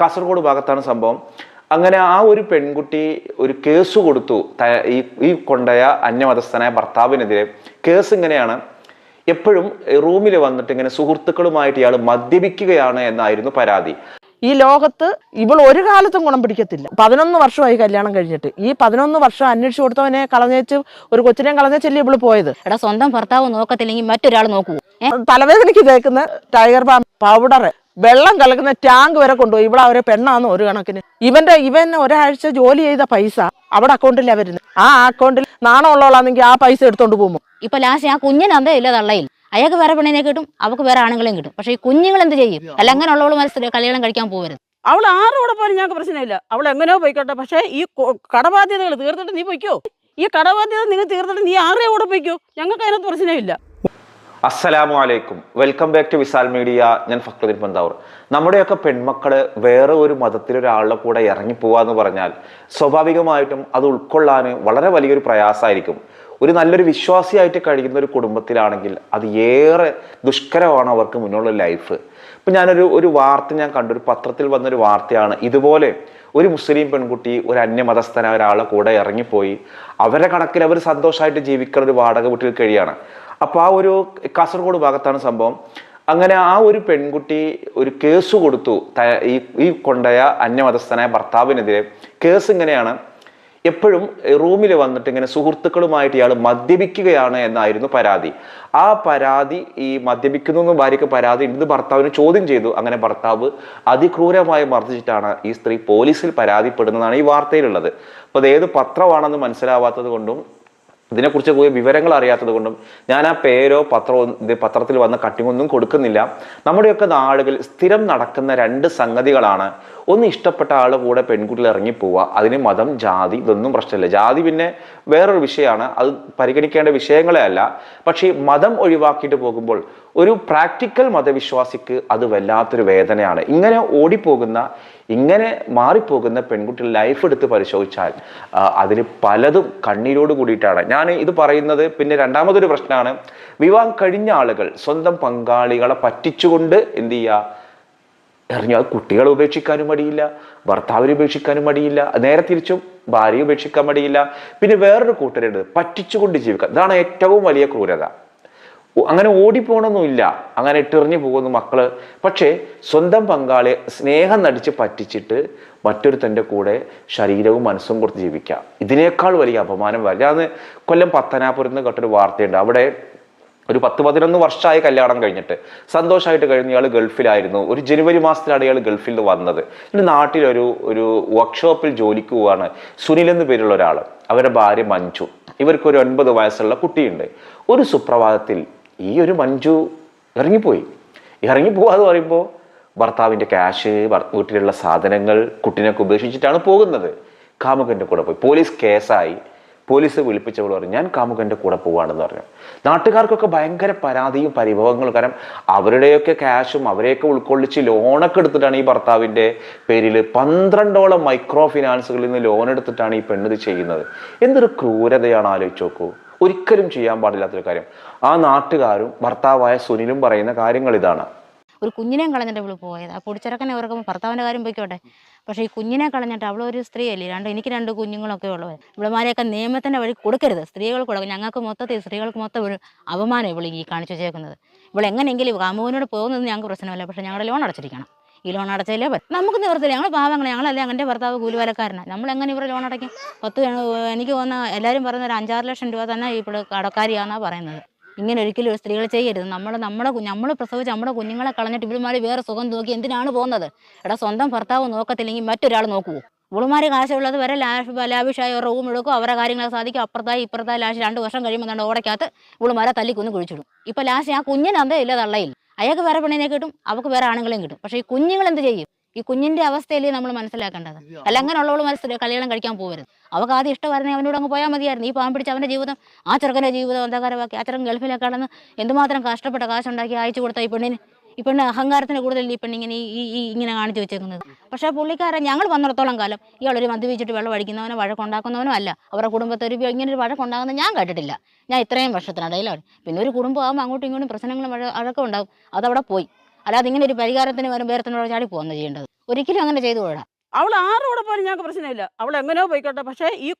കാസർഗോഡ് ഭാഗത്താണ് സംഭവം. അങ്ങനെ ആ ഒരു പെൺകുട്ടി ഒരു കേസ് കൊടുത്തു. ഈ ഈ കൊണ്ടയ അന്യമതസ്ഥനായ ഭർത്താവിനെതിരെ. കേസ് ഇങ്ങനെയാണ്. എപ്പോഴും റൂമിൽ വന്നിട്ട് ഇങ്ങനെ സുഹൃത്തുക്കളുമായിട്ട് ഇയാൾ മദ്യപിക്കുകയാണ് എന്നായിരുന്നു പരാതി. ഈ ലോകത്ത് ഇവൾ ഒരു കാലത്തും ഗുണം പിടിക്കത്തില്ല. പതിനൊന്ന് വർഷമായി കല്യാണം കഴിഞ്ഞിട്ട്. ഈ പതിനൊന്ന് വർഷം അന്വേഷിച്ചു കൊടുത്തവനെ കളഞ്ഞേച്ച് ഒരു കൊച്ചിനെ കളഞ്ഞേച്ചല്ലേ ഇവൾ പോയത്? എടാ സ്വന്തം ഭർത്താവ് നോക്കത്തില്ലെങ്കിൽ മറ്റൊരാൾ നോക്കൂ. തലവേദനയ്ക്ക് തേക്കുന്ന ടൈഗർ ബാം പൗഡർ വെള്ളം കലക്കുന്ന ടാങ്ക് വരെ കൊണ്ടുപോയി. ഇവിടെ അവരെ പെണ്ണാന്ന് ഒരു കണക്കിന്. ഇവന്റെ ഇവൻ ഒരാഴ്ച ജോലി ചെയ്ത പൈസ അവിടെ അക്കൗണ്ടിലാ വരുന്നത്. ആ അക്കൗണ്ടിൽ നാണമുള്ളവളാണെങ്കിൽ ആ പൈസ എടുത്തോണ്ട് പോകുമ്പോ ഇപ്പൊ ലാസ്റ്റ് ആ കുഞ്ഞിന് അന്തേ ഇല്ല തള്ളയിൽ. അയാൾക്ക് വേറെ പെണ്ണിനെ കിട്ടും അവക്ക് വേറെ ആണുങ്ങളെയും കിട്ടും. പക്ഷെ ഈ കുഞ്ഞുങ്ങൾ എന്ത് ചെയ്യും? അല്ല അങ്ങനെയുള്ളവൾ മനസ്സിൽ കല്യാണം കഴിക്കാൻ പോകരുത് അവൾ ആരോടെ പോലും ഞങ്ങൾക്ക് പ്രശ്നമില്ല. അവൾ എങ്ങനെയോ പോയിക്കോട്ടെ. പക്ഷേ ഈ കടബാധ്യതകൾ തീർത്തിട്ട് നീ പൊയ്ക്കോ. ഈ കടബാധ്യത നിങ്ങൾ തീർത്തിട്ട് നീ ആരുടെ കൂടെ പൊയ്ക്കോ. ഞങ്ങൾക്ക് അതിനകത്ത് പ്രശ്നമില്ല. അസ്സലാമു അലൈക്കും. Welcome back to Visal media. ഞാൻ ഫക്രുദ്ദീൻ പന്താവൂർ. നമ്മുടെയൊക്കെ പെൺമക്കൾ വേറെ ഒരു മതത്തിൽ ഒരാളുടെ കൂടെ ഇറങ്ങി പോവാന്ന് പറഞ്ഞാൽ സ്വാഭാവികമായിട്ടും അത് ഉൾക്കൊള്ളാൻ വളരെ വലിയൊരു പ്രയാസമായിരിക്കും. ഒരു നല്ലൊരു വിശ്വാസിയായിട്ട് കഴിയുന്ന ഒരു കുടുംബത്തിലാണെങ്കിൽ അത് ഏറെ ദുഷ്കരമാണ് അവർക്ക് മുന്നുള്ള ലൈഫ്. ഇപ്പം ഞാനൊരു ഒരു വാർത്ത ഞാൻ കണ്ടു. ഒരു പത്രത്തിൽ വന്നൊരു വാർത്തയാണ്. ഇതുപോലെ ഒരു മുസ്ലിം പെൺകുട്ടി ഒരു അന്യമതസ്ഥനായ ഒരാളെ കൂടെ ഇറങ്ങിപ്പോയി. അവരുടെ കണക്കിൽ അവർ സന്തോഷമായിട്ട് ജീവിക്കുന്ന ഒരു വാടക വീട്ടിൽ കഴിയാണ് അപ്പോൾ ആ ഒരു കാസർഗോഡ് ഭാഗത്താണ് സംഭവം. അങ്ങനെ ആ ഒരു പെൺകുട്ടി ഒരു കേസ് കൊടുത്തു. ഈ ഈ കൊണ്ടയ അന്യമതസ്ഥനായ ഭർത്താവിനെതിരെ. കേസ് ഇങ്ങനെയാണ്. എപ്പോഴും റൂമിൽ വന്നിട്ട് ഇങ്ങനെ സുഹൃത്തുക്കളുമായിട്ട് ഇയാൾ മദ്യപിക്കുകയാണ് എന്നായിരുന്നു പരാതി. ആ പരാതി ഈ മദ്യപിക്കുന്നു എന്ന് ഭാര്യയ്ക്ക് പരാതി ഉണ്ടെന്ന് ഭർത്താവിന് ചോദ്യം ചെയ്തു. അങ്ങനെ ഭർത്താവ് അതിക്രൂരമായി മർദ്ദിച്ചിട്ടാണ് ഈ സ്ത്രീ പോലീസിൽ പരാതിപ്പെടുന്നതാണ് ഈ വാർത്തയിലുള്ളത്. അപ്പോൾ അത് ഏത് പത്രമാണെന്ന് മനസ്സിലാവാത്തത് കൊണ്ടും ഇതിനെക്കുറിച്ച് പോയി വിവരങ്ങൾ അറിയാത്തത് കൊണ്ടും ഞാൻ ആ പേരോ പത്രമോ ഇത് പത്രത്തിൽ വന്ന കട്ടിങ്ങൊന്നും കൊടുക്കുന്നില്ല. നമ്മുടെയൊക്കെ നാടുകളിൽ സ്ഥിരം നടക്കുന്ന രണ്ട് സംഗതികളാണ് ഒന്ന് ഇഷ്ടപ്പെട്ട ആളുടെ കൂടെ പെൺകുട്ടികൾ ഇറങ്ങിപ്പോവുക അതിന് മതം ജാതി ഇതൊന്നും പ്രശ്നമില്ല. ജാതി പിന്നെ വേറൊരു വിഷയമാണ്. അത് പരിഗണിക്കേണ്ട വിഷയങ്ങളെ അല്ല. പക്ഷേ മതം ഒഴിവാക്കിയിട്ട് പോകുമ്പോൾ ഒരു പ്രാക്ടിക്കൽ മതവിശ്വാസിക്ക് അത് വല്ലാത്തൊരു വേദനയാണ്. ഇങ്ങനെ ഓടിപ്പോകുന്ന ഇങ്ങനെ മാറിപ്പോകുന്ന പെൺകുട്ടി ലൈഫ് എടുത്ത് പരിശോധിച്ചാൽ അതിൽ പലതും കണ്ണീരോട് കൂടിയിട്ടാണ്. ഞാൻ ഇത് പറയുന്നത് പിന്നെ രണ്ടാമതൊരു പ്രശ്നമാണ്. വിവാഹം കഴിഞ്ഞ ആളുകൾ സ്വന്തം പങ്കാളികളെ പറ്റിച്ചുകൊണ്ട് എന്ത് ചെയ്യുക? എറിഞ്ഞു അത് കുട്ടികളെ ഉപേക്ഷിക്കാനും മടിയില്ല ഭർത്താവിനെ ഉപേക്ഷിക്കാനും മടിയില്ല നേരെ തിരിച്ചും ഭാര്യയെ ഉപേക്ഷിക്കാൻ മടിയില്ല. പിന്നെ വേറൊരു കൂട്ടരുണ്ട് പറ്റിച്ചുകൊണ്ട് ജീവിക്കുക ഇതാണ് ഏറ്റവും വലിയ ക്രൂരത. അങ്ങനെ ഓടിപ്പോണൊന്നുമില്ല. അങ്ങനെ ഇട്ടെറിഞ്ഞു പോകുന്നു മക്കൾ. പക്ഷേ സ്വന്തം പങ്കാളിയെ സ്നേഹം നടിച്ച് പറ്റിച്ചിട്ട് മറ്റൊരുത്തന്റെ കൂടെ ശരീരവും മനസ്സും കൊടുത്ത് ജീവിക്കുക ഇതിനേക്കാൾ വലിയ അപമാനം വരില്ല കൊല്ലം പത്തനാപുരത്ത് കേട്ടൊരു വാർത്തയുണ്ട്. അവിടെ ഒരു പത്ത് പതിനൊന്ന് വർഷമായി കല്യാണം കഴിഞ്ഞിട്ട് സന്തോഷമായിട്ട് കഴിഞ്ഞ ഇയാൾ ഗൾഫിലായിരുന്നു. ഒരു ജനുവരി മാസത്തിലാണ് ഇയാൾ ഗൾഫിൽ നിന്ന് വന്നത്. എന്നിട്ട് നാട്ടിലൊരു ഒരു വർക്ക്ഷോപ്പിൽ ജോലിക്ക് പോവാണ്. സുനിൽ എന്ന് പേരുള്ള ഒരാൾ അവരുടെ ഭാര്യ മഞ്ജു. ഇവർക്ക് ഒരു ഒൻപത് വയസ്സുള്ള കുട്ടിയുണ്ട്. ഒരു സുപ്രഭാതത്തിൽ ഈ ഒരു മഞ്ജു ഇറങ്ങിപ്പോയി. എന്ന് പറയുമ്പോൾ ഭർത്താവിന്റെ ക്യാഷ് വീട്ടിലുള്ള സാധനങ്ങൾ കുട്ടീനൊക്കെ ഉപേക്ഷിച്ചിട്ടാണ് പോകുന്നത്. കാമുകന്റെ കൂടെ പോയി. പോലീസ് കേസായി. പോലീസ് വിളിപ്പിച്ചവൾ പറഞ്ഞു ഞാൻ കാമുകന്റെ കൂടെ പോവാണെന്ന് പറഞ്ഞു നാട്ടുകാർക്കൊക്കെ ഭയങ്കര പരാതിയും പരിഭവങ്ങളും. കാരണം അവരുടെയൊക്കെ ക്യാഷും അവരെയൊക്കെ ഉൾക്കൊള്ളിച്ച് ലോണൊക്കെ എടുത്തിട്ടാണ് ഈ ഭർത്താവിന്റെ പേരിൽ പന്ത്രണ്ടോളം മൈക്രോ ഫിനാൻസുകളിൽ നിന്ന് ലോൺ എടുത്തിട്ടാണ് ഈ പെണ്ണിത് ചെയ്യുന്നത്. എന്തൊരു ക്രൂരതയാണ് ആലോചിച്ച് നോക്കൂ. ഒരിക്കലും ചെയ്യാൻ പാടില്ലാത്തൊരു കാര്യം. ആ നാട്ടുകാരും ഭർത്താവായ സുനിലും പറയുന്ന കാര്യങ്ങൾ ഇതാണ്. ഒരു കുഞ്ഞിനെയും കളഞ്ഞിട്ട് ഇവിടെ പോയത്. ആ കുടിച്ചിറക്കനെ ഓർക്കുമ്പോൾ ഭർത്താവിന്റെ കാര്യം പോയിക്കോട്ടെ. പക്ഷേ ഈ കുഞ്ഞിനെ കളഞ്ഞിട്ട് അവളൊരു സ്ത്രീയല്ലേ? രണ്ട് എനിക്ക് രണ്ട് കുഞ്ഞുങ്ങളൊക്കെ ഉള്ളത് ഇവളുമാരെയൊക്കെ നിയമത്തിന്റെ വഴി കൊടുക്കരുത്. സ്ത്രീകൾ കൊടുക്കും ഞങ്ങൾക്ക് മൊത്തത്തിൽ സ്ത്രീകൾക്ക് മൊത്തം ഒരു അപമാനം ഇവൾ ഈ കാണിച്ചു വെച്ചേക്കുന്നത്. ഇവൾ എങ്ങനെയെങ്കിലും കാമുവിനോട് പോകുന്നത് ഞങ്ങൾക്ക് പ്രശ്നമല്ല. പക്ഷേ ഞങ്ങളുടെ ലോൺ അടച്ചിരിക്കണം. ഈ ലോൺ അടച്ചാലേ പറ്റും. നമുക്ക് നിവർത്തില്ല ഞങ്ങൾ പാവങ്ങൾ ഞങ്ങളല്ലേ എന്റെ ഭർത്താവ് കൂലിവലക്കാരനാണ് നമ്മൾ എങ്ങനെ ഇവരെ ലോൺ അടയ്ക്കും? പത്ത് എനിക്ക് തോന്നുന്ന എല്ലാവരും പറയുന്ന ഒരു അഞ്ചാറ് ലക്ഷം രൂപ തന്നെ ഇപ്പോൾ കടക്കാരിയാണെന്നാണ് പറയുന്നത്. ഇങ്ങനെ ഒരിക്കലും ഒരു സ്ത്രീകൾ ചെയ്യരുത്. നമ്മൾ നമ്മുടെ നമ്മൾ പ്രസവിച്ച് നമ്മുടെ കുഞ്ഞുങ്ങളെ കളഞ്ഞിട്ട് ഇവളുമാർ വേറെ സുഖം നോക്കി എന്തിനാണ് പോകുന്നത്? എടാ സ്വന്തം ഭർത്താവ് നോക്കത്തില്ലെങ്കിൽ മറ്റൊരാൾ നോക്കുവോ? ഇവളുമാർ കാശുള്ളത് വരെ ലാഷ് ലാവിഷായ റൂം എടുക്കും അവരുടെ കാര്യങ്ങൾ സാധിക്കും. അപ്പുറത്തായി ഇപ്പുറത്തായി ലാസ്റ്റ് രണ്ട് വർഷം കഴിയുമ്പോൾ നമ്മുടെ ഓടയ്ക്കകത്ത് ഇവളുമാരെ തല്ലിക്കൊന്ന് കുഴിച്ചിടും. ഇപ്പം ലാസ്റ്റ് ആ കുഞ്ഞിന് അന്തേ ഇല്ല തള്ളയിൽ അയാൾക്ക് വേറെ പെണ്ണിനെ കിട്ടും അവർക്ക് വേറെ ആണുങ്ങളെയും കിട്ടും. പക്ഷേ ഈ കുഞ്ഞുങ്ങൾ എന്ത് ചെയ്യും? ഈ കുഞ്ഞിന്റെ അവസ്ഥയല്ലേ നമ്മൾ മനസ്സിലാക്കേണ്ടത്. അല്ല അങ്ങനെയുള്ളവൾ മനസ്സിൽ കളികളും കഴിക്കാൻ പോകരുത് അവൾക്ക് ആദ്യം ഇഷ്ടമായിരുന്നു അവനോട് അങ്ങ് പോയാൽ മതിയായിരുന്നു. ഈ പാവം പിടിച്ച് അവന്റെ ജീവിതം ആ ചെറുക്കന്റെ ജീവിതം അന്ധകാരമാക്കി ആ ചെറുക്കൻ ഗൾഫിലൊക്കെ കടന്ന് എന്തുമാത്രം കഷ്ടപ്പെട്ട കാശുണ്ടാക്കി അയച്ചു കൊടുത്ത ഈ പെണ്ണിന് ഈ പെണ്ണ് അഹങ്കാരത്തിന് കൂടുതൽ ഈ പെണ്ണിങ്ങനെ ഈ ഈ- ഇങ്ങനെ കാണിച്ചു വെച്ചേക്കുന്നത്. പക്ഷേ പുള്ളിക്കാരൻ ഞങ്ങൾ വന്നിടത്തോളം കാലം ഇയാളൊരു മദ്യപിച്ചിട്ട് വെള്ളം അടിക്കുന്നവനോ വഴക്കുണ്ടാക്കുന്നവനോ അല്ല. അവരുടെ കുടുംബത്തെ ഒരു ഇങ്ങനെ ഒരു വഴക്കുണ്ടാകുന്നത് ഞാൻ കേട്ടിട്ടില്ല. ഞാൻ ഇത്രയും വർഷത്തിനിടയിലാണ്. പിന്നെ ഒരു കുടുംബമാകുമ്പോൾ അങ്ങോട്ടും ഇങ്ങോട്ടും പ്രശ്നങ്ങളും വഴ- വഴക്കം ഉണ്ടാകും അതവിടെ പോയി. അല്ലാതെ ഇങ്ങനെ ഒരു പരിഹാരത്തിന് വരും വേറത്തിനോട് ചാടി പോകുന്നത് ചെയ്യേണ്ടത്. ഒരിക്കലും അങ്ങനെ ചെയ്തു കൂടാ അവൾ ആരോടെ പോലും ഞങ്ങൾക്ക് പ്രശ്നമില്ല. അവൾ എങ്ങനെയോ പോയിക്കോട്ടെ. പക്ഷേ ഈ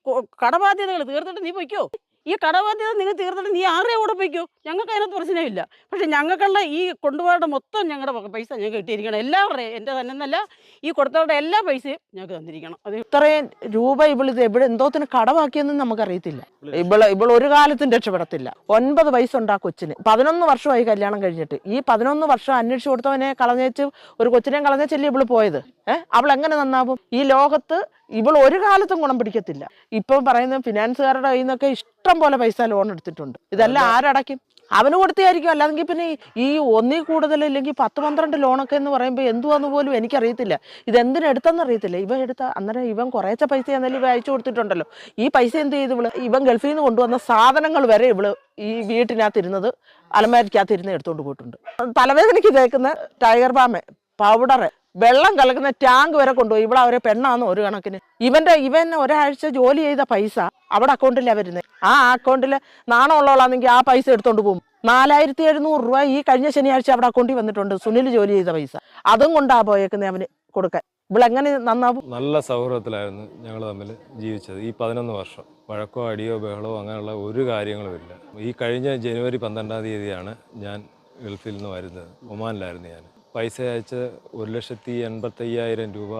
കടബാധ്യതകൾ തീർത്തിട്ട് നീ പൊയ്ക്കോ. ഈ കടബാധ്യത നിങ്ങൾ തീർത്തിട്ട് നീ ആരുടെ കൂടെ പോയിക്കോ? ഞങ്ങൾക്ക് അതിനകത്ത് പ്രശ്നമില്ല. പക്ഷെ ഞങ്ങൾക്കുള്ള ഈ കൊണ്ടുപോയുടെ മൊത്തം ഞങ്ങളുടെ പൈസ ഞങ്ങൾക്ക് കിട്ടിയിരിക്കണം. എല്ലാവരുടെയും എന്റെ തന്നെ എന്നല്ല ഈ കൊടുത്തവരുടെ എല്ലാ പൈസയും ഞങ്ങൾക്ക് തന്നിരിക്കണം. അത് ഇത്രയും രൂപ ഇവൾ ഇത് എവിടെ എന്തോത്തിന് കടമാക്കിയെന്നും നമുക്കറിയത്തില്ല. ഇവൾ ഇവൾ ഒരു കാലത്തും രക്ഷപ്പെടത്തില്ല. ഒൻപത് വയസ്സുണ്ട് ആ കൊച്ചിന് പതിനൊന്ന് വർഷമായി കല്യാണം കഴിഞ്ഞിട്ട്. ഈ പതിനൊന്ന് വർഷം അന്വേഷിച്ചു കൊടുത്തവനെ കളഞ്ഞേച്ച് ഒരു കൊച്ചിനെയും കളഞ്ഞേച്ചല്ലേ ഇവൾ പോയത്? ഏഹ് അവൾ എങ്ങനെ നന്നാവും? ഈ ലോകത്ത് ഇവൾ ഒരു കാലത്തും ഗുണം പിടിക്കത്തില്ല. ഇപ്പം പറയുന്ന ഫിനാൻസുകാരുടെ കയ്യിൽ നിന്നൊക്കെ ഇഷ്ടം പോലെ പൈസ ലോൺ എടുത്തിട്ടുണ്ട്. ഇതെല്ലാം ആരടയ്ക്കും? അവന് കൊടുത്തായിരിക്കും അല്ലാതെങ്കിൽ പിന്നെ ഈ ഒന്നിൽ കൂടുതൽ ഇല്ലെങ്കിൽ പത്ത് പന്ത്രണ്ട് ലോണൊക്കെ എന്ന് പറയുമ്പോൾ എന്തുവാന്ന് പോലും എനിക്കറിയത്തില്ല. ഇത് എടുത്തെന്ന് അറിയത്തില്ല. ഇവ എടുത്ത അന്നേരം ഇവൻ കുറേച്ച പൈസ എന്നാലും ഇവ അയച്ചു കൊടുത്തിട്ടുണ്ടല്ലോ. ഈ പൈസ എന്ത് ചെയ്ത് ഇവൾ? ഇവൻ ഗൾഫിൽ നിന്ന് കൊണ്ടുവന്ന സാധനങ്ങൾ വരെ ഇവൾ ഈ വീട്ടിനകത്ത് ഇരുന്നത് അലമാരിക്കകത്ത് ഇരുന്ന് എടുത്തുകൊണ്ട് പോയിട്ടുണ്ട്. തലവേദനയ്ക്ക് തേക്കുന്ന ടൈഗർ ബാമ് പൗഡർ വെള്ളം കലക്കുന്ന ടാങ്ക് വരെ കൊണ്ടുപോയി. ഇവിടെ അവരെ പെണ്ണാന്ന് ഒരു കണക്കിന്. ഇവന്റെ ഇവൻ ഒരാഴ്ച ജോലി ചെയ്ത പൈസ അവിടെ അക്കൗണ്ടിലാണ് വരുന്നത് ആ അക്കൗണ്ടിൽ നാണമുള്ളവളാണെങ്കിൽ ആ പൈസ എടുത്തോണ്ട് പോകും. നാലായിരത്തി എഴുന്നൂറ് രൂപ ഈ കഴിഞ്ഞ ശനിയാഴ്ച അവിടെ അക്കൗണ്ടിൽ വന്നിട്ടുണ്ട്. സുനിൽ ജോലി ചെയ്ത പൈസ. അതും കൊണ്ടാ പോയേക്കുന്നത് അവന് കൊടുക്കാൻ. ഇവളെങ്ങനെ നന്നാവും? നല്ല സൗഹൃദത്തിലായിരുന്നു ഞങ്ങൾ തമ്മിൽ ജീവിച്ചത്. ഈ പതിനൊന്ന് വർഷം. വഴക്കോ അടിയോ ബഹളോ അങ്ങനെയുള്ള ഒരു കാര്യങ്ങളും ഇല്ല. ഈ കഴിഞ്ഞ ജനുവരി പന്ത്രണ്ടാം തീയതിയാണ് ഞാൻ ഗൾഫിൽ നിന്ന് വരുന്നത്. ഒമാനിലായിരുന്നു ഞാൻ പൈസ അയച്ച് ഒരു ലക്ഷത്തി എൺപത്തയ്യായിരം രൂപ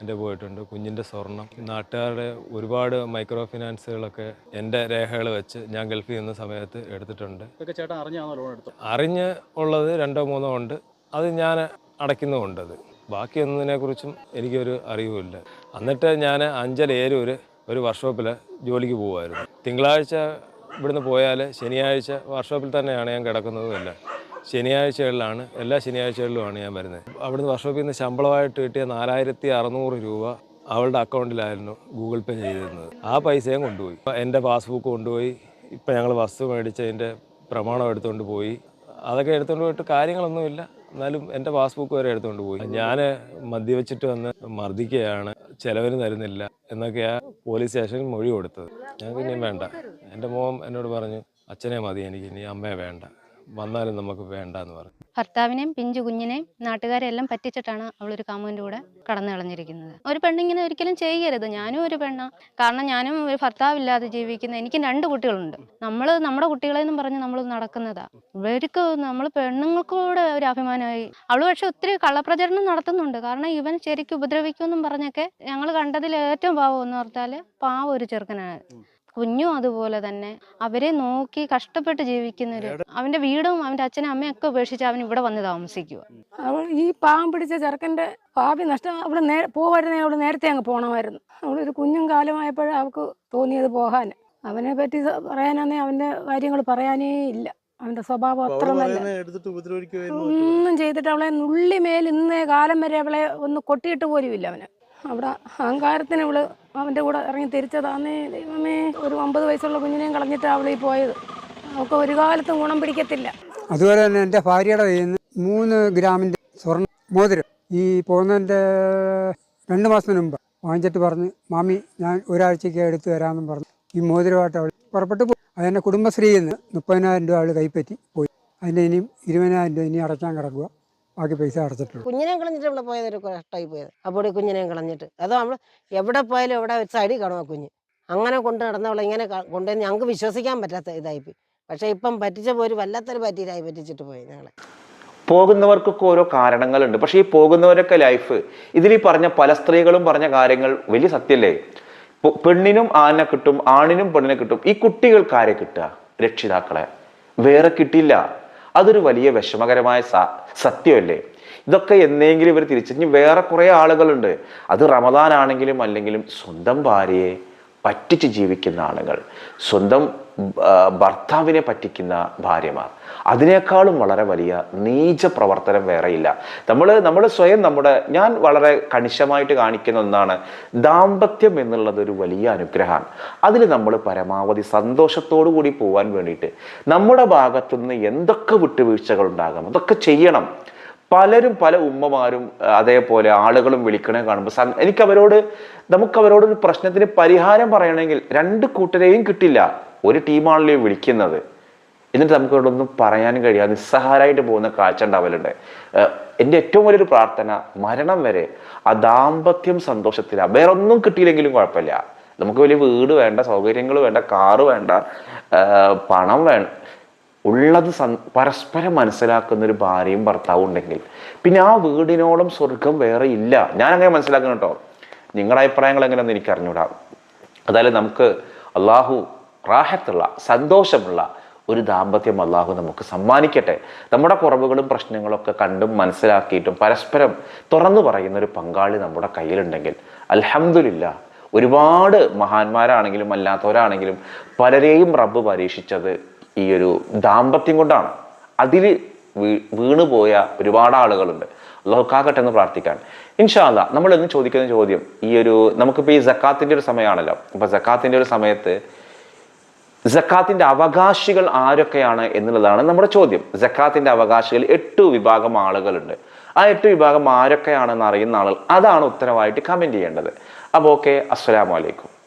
എന്റെ പോയിട്ടുണ്ട്. കുഞ്ഞിന്റെ സ്വർണം. നാട്ടുകാരുടെ ഒരുപാട് മൈക്രോ ഫിനാൻസുകളൊക്കെ എന്റെ രേഖകൾ വെച്ച് ഞാൻ ഗൾഫിൽ നിന്ന സമയത്ത് എടുത്തിട്ടുണ്ട്. ചേട്ടൻ അറിഞ്ഞാണോ ലോൺ എടുത്തത്? അറിഞ്ഞ് ഉള്ളത് രണ്ടോ മൂന്നോ ഉണ്ട്. അത് ഞാൻ അടയ്ക്കുന്നുമുണ്ട് അത്. ബാക്കി ഒന്നിനെക്കുറിച്ചും എനിക്കൊരു അറിവുമില്ല. എന്നിട്ട് ഞാൻ അഞ്ചൽ ഏരൂർ ഒരു വർക്ക്ഷോപ്പിൽ ജോലിക്ക് പോകുമായിരുന്നു തിങ്കളാഴ്ച ഇവിടുന്ന് പോയാൽ ശനിയാഴ്ച വർക്ക്ഷോപ്പിൽ തന്നെയാണ് ഞാൻ കിടക്കുന്നതും എല്ലാം ശനിയാഴ്ചകളിലാണ് എല്ലാ ശനിയാഴ്ചകളിലുമാണ് ഞാൻ വരുന്നത്. അവിടുന്ന് വർഷോപ്പിൽ നിന്ന് ശമ്പളമായിട്ട് കിട്ടിയ നാലായിരത്തി അറുന്നൂറ് രൂപ അവളുടെ അക്കൗണ്ടിലായിരുന്നു ഗൂഗിൾ പേ ചെയ്തിരുന്നത്. ആ പൈസയും കൊണ്ടുപോയി. എന്റെ പാസ്ബുക്ക് കൊണ്ടുപോയി. ഇപ്പം ഞങ്ങൾ വസ്തു മേടിച്ചതിന്റെ പ്രമാണം എടുത്തുകൊണ്ട് പോയി. അതൊക്കെ എടുത്തുകൊണ്ട് പോയിട്ട് കാര്യങ്ങളൊന്നുമില്ല എന്നാലും എന്റെ പാസ്ബുക്ക് വരെ എടുത്തുകൊണ്ട് പോയി. ഞാൻ മദ്യവെച്ചിട്ട് വന്ന് മർദ്ദിക്കുകയാണ്. ചിലവിന് തരുന്നില്ല എന്നൊക്കെയാണ് പോലീസ് സ്റ്റേഷനിൽ മൊഴി കൊടുത്തത്. ഞങ്ങൾക്ക് ഇനിയും വേണ്ട. എന്റെ മോൻ എന്നോട് പറഞ്ഞു അച്ഛനെ മതി എനിക്ക് ഇനി അമ്മയെ വേണ്ട. വന്നാലും നമുക്ക് വേണ്ട എന്ന് പറഞ്ഞു ഭർത്താവിനെയും പിഞ്ചു കുഞ്ഞിനെയും നാട്ടുകാരെല്ലാം പറ്റിച്ചിട്ടാണ് അവളൊരു കാമുവിന്റെ കൂടെ കടന്നു കളഞ്ഞിരിക്കുന്നത്. ഒരു പെണ്ണിങ്ങനെ ഒരിക്കലും ചെയ്യരുത്. ഞാനും ഒരു പെണ്ണാ. കാരണം ഞാനും ഒരു ഭർത്താവില്ലാതെ ജീവിക്കുന്ന എനിക്ക് രണ്ട് കുട്ടികളുണ്ട്. നമ്മൾ നമ്മുടെ കുട്ടികളെ എന്നും പറഞ്ഞ് നമ്മൾ നടക്കുന്നതാ. ഇവർക്ക് നമ്മൾ പെണ്ണുങ്ങൾക്കൂടെ ഒരു അഭിമാനമായി. അവൾ പക്ഷെ ഒത്തിരി കള്ളപ്രചരണം നടത്തുന്നുണ്ട്. കാരണം ഇവൻ ശരിക്കും ഉപദ്രവിക്കുമെന്നും പറഞ്ഞൊക്കെ ഞങ്ങൾ കണ്ടതിൽ ഏറ്റവും പാവം എന്ന് പറഞ്ഞാൽ പാവം ഒരു ചെറുക്കനാണ്. കുഞ്ഞും അതുപോലെ തന്നെ. അവരെ നോക്കി കഷ്ടപ്പെട്ട് ജീവിക്കുന്നൊരു അവന്റെ വീടും അവന്റെ അച്ഛനും അമ്മയും ഒക്കെ ഉപേക്ഷിച്ച് അവൻ ഇവിടെ വന്ന് താമസിക്കുക അവൾ ഈ പാവം പിടിച്ച ചെറുക്കന്റെ ഭാവി നഷ്ടം അവിടെ നേ പോവായിരുന്നെങ്കിൽ അവൾ നേരത്തെ അങ്ങ് പോകണമായിരുന്നു അവളൊരു കുഞ്ഞും കാലമായപ്പോഴും അവൾക്ക് തോന്നിയത് പോകാൻ അവനെ പറ്റി സ- അവന്റെ കാര്യങ്ങൾ പറയാനേ ഇല്ല. അവന്റെ സ്വഭാവം അത്ര നല്ല ഒന്നും ചെയ്തിട്ട് അവളെ നുള്ളിമേൽ ഇന്നേ കാലം വരെ അവളെ ഒന്ന് കൊട്ടിയിട്ട് പോലും ഇല്ല അവന്. അവിടെ അഹങ്കാരത്തിന് ഇവൾ അവന്റെ കൂടെ ഇറങ്ങി തിരിച്ചതാന്നേ ദൈവമേ. ഒരു ഒമ്പത് വയസ്സുള്ള കുഞ്ഞിനെയും കളഞ്ഞിട്ട് അവളീ പോയത്. അവൾക്ക് ഒരു കാലത്തും ഗുണം പിടിക്കത്തില്ല. അതുപോലെ തന്നെ എന്റെ ഭാര്യയുടെ കയ്യിൽ മൂന്ന് ഗ്രാമിന്റെ സ്വർണ മോതിരം ഈ പോകുന്നതിന്റെ രണ്ട് മാസത്തിന് മുമ്പ് വാങ്ങിച്ചിട്ട് പറഞ്ഞ് മാമി ഞാൻ ഒരാഴ്ചയ്ക്ക് എടുത്തു തരാമെന്നും പറഞ്ഞു. ഈ മോതിരമായിട്ട് അവൾ പുറപ്പെട്ടു പോയി. അതെന്നെ കുടുംബശ്രീയിൽ നിന്ന് മുപ്പതിനായിരം രൂപ അവൾ കൈപ്പറ്റി പോയി. അതിന്റെ ഇനിയും ഇരുപതിനായിരം രൂപ ഇനി അടയ്ക്കാൻ കിടക്കുക. ബാക്കി പൈസ അടച്ചിട്ടുള്ളൂ. കുഞ്ഞിനെ കളഞ്ഞിട്ട് ഇവിടെ പോയത് ഒരു കഷ്ടമായി പോയത്? അപ്പോൾ കുഞ്ഞിനെ കളഞ്ഞിട്ട്. അതോ നമ്മൾ എവിടെ പോയാലും എവിടെ സൈഡിൽ കാണും ആ കുഞ്ഞ്. അങ്ങനെ കൊണ്ട് നടന്നവളെ ഇങ്ങനെ കൊണ്ടുവന്ന് ഞങ്ങൾക്ക് വിശ്വസിക്കാൻ പറ്റാത്ത ഇതായിപ്പോയി. പക്ഷേ ഇപ്പം പറ്റിച്ച പോര് വല്ലാത്തൊരു പറ്റിയിലായി പറ്റിച്ചിട്ട് പോയി ഞങ്ങളെ. പോകുന്നവർക്കൊക്കെ ഓരോ കാരണങ്ങളുണ്ട്. പക്ഷേ ഈ പോകുന്നവരൊക്കെ ലൈഫ് ഇതിൽ ഈ പറഞ്ഞ പല സ്ത്രീകളും പറഞ്ഞ കാര്യങ്ങൾ വലിയ സത്യല്ലേ? പെണ്ണിനും ആനെ കിട്ടും ആണിനും പെണ്ണിനെ കിട്ടും. ഈ കുട്ടികൾക്ക് ആരെ കിട്ടുക? രക്ഷിതാക്കളെ. വേറെ കിട്ടില്ല അതൊരു വലിയ വിഷമകരമായ സത്യമല്ലേ? ഇതൊക്കെ എന്നെങ്കിലും ഇവർ തിരിച്ചറിഞ്ഞ് വേറെ കുറേ ആളുകളുണ്ട്. അത് റമദാനാണെങ്കിലും അല്ലെങ്കിലും സ്വന്തം ഭാര്യയെ പറ്റിച്ച് ജീവിക്കുന്ന ആളുകൾ സ്വന്തം ഭർത്താവിനെ പറ്റിക്കുന്ന ഭാര്യമാർ. അതിനേക്കാളും വളരെ വലിയ നീച പ്രവർത്തനം വേറെയില്ല. നമ്മൾ നമ്മൾ സ്വയം നമ്മുടെ ഞാൻ വളരെ കണിശമായിട്ട് കാണിക്കുന്ന ഒന്നാണ് ദാമ്പത്യം എന്നുള്ളത് ഒരു വലിയ അനുഗ്രഹമാണ്. അതിൽ നമ്മൾ പരമാവധി സന്തോഷത്തോടു കൂടി പോകാൻ വേണ്ടിയിട്ട് നമ്മുടെ ഭാഗത്തുനിന്ന് എന്തൊക്കെ വിട്ടുവീഴ്ചകൾ ഉണ്ടാകാം അതൊക്കെ ചെയ്യണം. പലരും പല ഉമ്മമാരും അതേപോലെ ആളുകളും വിളിക്കണേ കാണുമ്പോൾ എനിക്ക് അവരോട് നമുക്ക് അവരോട് ഒരു പ്രശ്നത്തിന് പരിഹാരം പറയണമെങ്കിൽ രണ്ട് കൂട്ടരെയും കിട്ടില്ല. ഒരു ടീമാണല്ലോ വിളിക്കുന്നത്. എന്നിട്ട് നമുക്ക് അവരോടൊന്നും പറയാൻ കഴിയാതെ നിസ്സഹാരായിട്ട് പോകുന്ന കാഴ്ച ഉണ്ടാവലുണ്ട്. എന്റെ ഏറ്റവും വലിയൊരു പ്രാർത്ഥന മരണം വരെ ആ ദാമ്പത്യം സന്തോഷത്തില്ല വേറെ ഒന്നും കിട്ടിയില്ലെങ്കിലും കുഴപ്പമില്ല. നമുക്ക് വലിയ വീട് വേണ്ട സൗകര്യങ്ങൾ വേണ്ട കാറ് വേണ്ട പണം വേണ്ട ഉള്ളത് പരസ്പരം മനസ്സിലാക്കുന്ന ഒരു ഭാര്യയും ഭർത്താവും ഉണ്ടെങ്കിൽ. പിന്നെ ആ വീടിനോളം സ്വർഗം വേറെ ഇല്ല. ഞാൻ അങ്ങനെ മനസ്സിലാക്കുന്നു കേട്ടോ. നിങ്ങളുടെ അഭിപ്രായങ്ങൾ എങ്ങനെയാണെന്ന് എനിക്ക് അറിഞ്ഞൂടാ. അതായത് നമുക്ക് അള്ളാഹു റാഹത്തുള്ള സന്തോഷമുള്ള ഒരു ദാമ്പത്യം അള്ളാഹു നമുക്ക് സമ്മാനിക്കട്ടെ. നമ്മുടെ കുറവുകളും പ്രശ്നങ്ങളൊക്കെ കണ്ടും മനസ്സിലാക്കിയിട്ടും പരസ്പരം തുറന്നു പറയുന്ന ഒരു പങ്കാളി നമ്മുടെ കയ്യിലുണ്ടെങ്കിൽ അലഹമില്ല ഒരുപാട് മഹാന്മാരാണെങ്കിലും അല്ലാത്തവരാണെങ്കിലും പലരെയും റബ്ബ് പരീക്ഷിച്ചത് ഈ ഒരു ദാമ്പത്യം കൊണ്ടാണ്. അതിൽ വീണുപോയ ഒരുപാട് ആളുകളുണ്ട്. ലോക്കാകട്ടെ കാക്കട്ടെ എന്ന് പ്രാർത്ഥിക്കാൻ. ഇൻഷാല്ല നമ്മൾ ഇന്ന് ചോദിക്കുന്ന ചോദ്യം ഈ ഒരു നമുക്കിപ്പോൾ ഈ ജക്കാത്തിന്റെ ഒരു സമയമാണല്ലോ. അപ്പോൾ ജക്കാത്തിന്റെ ഒരു സമയത്ത് ജക്കാത്തിന്റെ അവകാശികൾ ആരൊക്കെയാണ് എന്നുള്ളതാണ് നമ്മുടെ ചോദ്യം. ജക്കാത്തിന്റെ അവകാശികൾ എട്ട് വിഭാഗം ആളുകളുണ്ട്. ആ എട്ട് വിഭാഗം ആരൊക്കെയാണെന്ന് അറിയുന്ന ആളുകൾ അതാണ് ഉത്തരവായിട്ട് കമന്റ് ചെയ്യേണ്ടത്. അപ്പോൾ ഓക്കെ അസ്സലാമു അലൈക്കും.